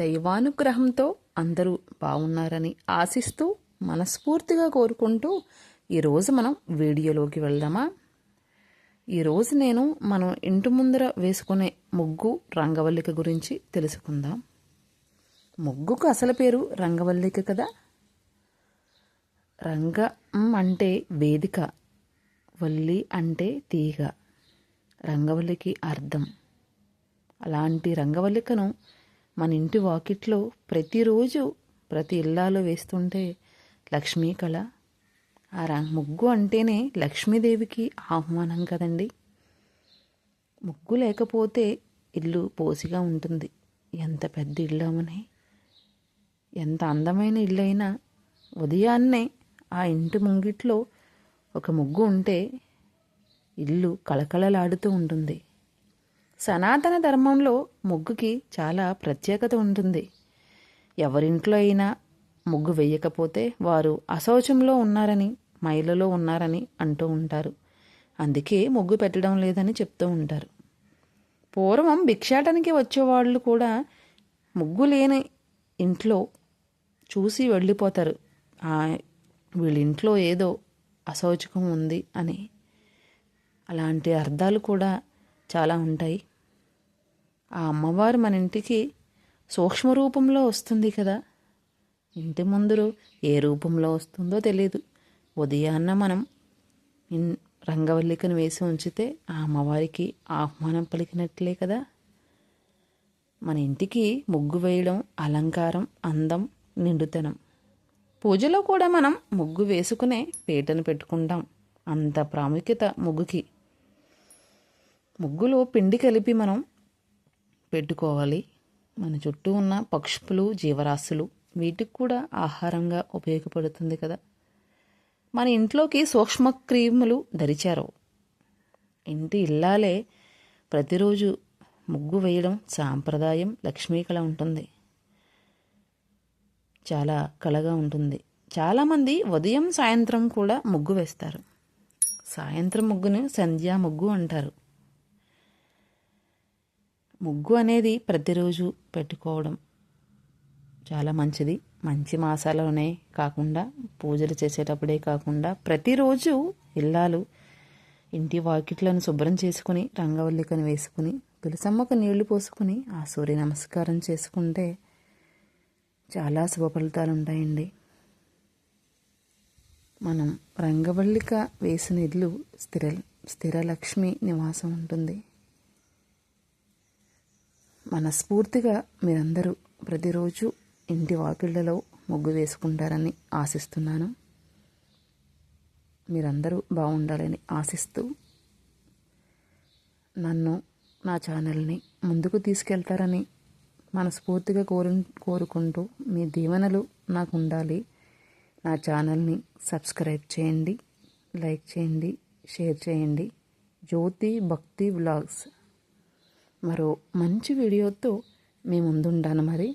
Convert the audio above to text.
దైవానుగ్రహంతో అందరూ బాగున్నారని ఆశిస్తూ మనస్ఫూర్తిగా కోరుకుంటూ ఈరోజు మనం వీడియోలోకి వెళ్దామా? ఈరోజు నేను మనం ఇంటి ముందర వేసుకునే ముగ్గు రంగవల్లిక గురించి తెలుసుకుందాం. ముగ్గుకు అసలు పేరు రంగవల్లిక కదా? రంగం అంటే వేదిక వల్లి అంటే తీగ రంగవల్లికి అర్థం. అలాంటి రంగవల్లికను మన ఇంటి వాకిట్లో ప్రతిరోజు ప్రతి ఇల్లాలో వేస్తుంటే లక్ష్మీ కళ. ఆ రంగ్ ముగ్గు అంటేనే లక్ష్మీదేవికి ఆహ్వానం కదండి. ముగ్గు లేకపోతే ఇల్లు పోసిగా ఉంటుంది. ఎంత పెద్ద ఇల్లు అవని ఎంత అందమైన ఇల్లు అయినా ఉదయాన్నే ఆ ఇంటి ముంగిట్లో ఒక ముగ్గు ఉంటే ఇల్లు కళకళలాడుతూ ఉంటుంది. సనాతన ధర్మంలో ముగ్గుకి చాలా ప్రత్యేకత ఉంటుంది. ఎవరింట్లో అయినా ముగ్గు వేయకపోతే వారు అశౌచంలో ఉన్నారని మైలలో ఉన్నారని అంటూ ఉంటారు. అందుకే ముగ్గు పెట్టడం లేదని చెప్తూ ఉంటారు. పూర్వం భిక్షాటనికి వచ్చేవాళ్ళు కూడా ముగ్గు లేని ఇంట్లో చూసి వెళ్ళిపోతారు. వీళ్ళింట్లో ఏదో అశౌచకం ఉంది అని. అలాంటి అర్థాలు కూడా చాలా ఉంటాయి. ఆ అమ్మవారు మన ఇంటికి సూక్ష్మ రూపంలో వస్తుంది కదా. ఇంటి ముందు ఏ రూపంలో వస్తుందో తెలియదు ఉదయాన్న మనం రంగవల్లికను వేసి ఉంచితే ఆ అమ్మవారికి ఆహ్వానం పలికినట్లే కదా. మన ఇంటికి ముగ్గు వేయడం అలంకారం అందం నిండుతనం. పూజలో కూడా మనం ముగ్గు వేసుకునే పీటను పెట్టుకుంటాం. అంత ప్రాముఖ్యత ముగ్గుకి. ముగ్గులో పిండి కలిపి మనం పెట్టుకోవాలి. మన చుట్టూ ఉన్న పక్షులు జీవరాశులు వీటికి కూడా ఆహారంగా ఉపయోగపడుతుంది కదా. మన ఇంట్లోకి సూక్ష్మ క్రీములు ధరిచారు. ఇంటి ఇల్లాలే ప్రతిరోజు ముగ్గు వేయడం సాంప్రదాయం లక్ష్మీ కళ ఉంటుంది. చాలా కళగా ఉంటుంది. చాలామంది ఉదయం సాయంత్రం కూడా ముగ్గు వేస్తారు. సాయంత్రం ముగ్గును సంధ్యా ముగ్గు అంటారు. ముగ్గు అనేది ప్రతిరోజు పెట్టుకోవడం చాలా మంచిది. మంచి మాసాలనే కాకుండా పూజలు చేసేటప్పుడే కాకుండా ప్రతిరోజు ఇల్లాలు ఇంటి వాకిట్లను శుభ్రం చేసుకుని రంగవల్లికను వేసుకుని తులసమ్మకు నీళ్ళు పోసుకుని ఆ సూర్య నమస్కారం చేసుకుంటే చాలా శుభ ఫలితాలు ఉంటాయండి. మనం రంగవల్లిక వేసిన ఇల్లు స్థిర స్థిరలక్ష్మి నివాసం ఉంటుంది. మనస్ఫూర్తిగా మీరందరూ ప్రతిరోజు ఇంటి వాకిళ్ళలో ముగ్గు వేసుకుంటారని ఆశిస్తున్నాను. మీరందరూ బాగుండాలని ఆశిస్తూ నన్ను నా ఛానల్ని ముందుకు తీసుకెళ్తారని మనస్ఫూర్తిగా కోరు కోరుకుంటూ మీ దీవెనలు నాకు ఉండాలి నా ఛానల్ని సబ్స్క్రైబ్ చేయండి లైక్ చేయండి షేర్ చేయండి. జ్యోతి భక్తి వ్లాగ్స్ మరో మంచి వీడియోతో మీ ముందుండాను మరి.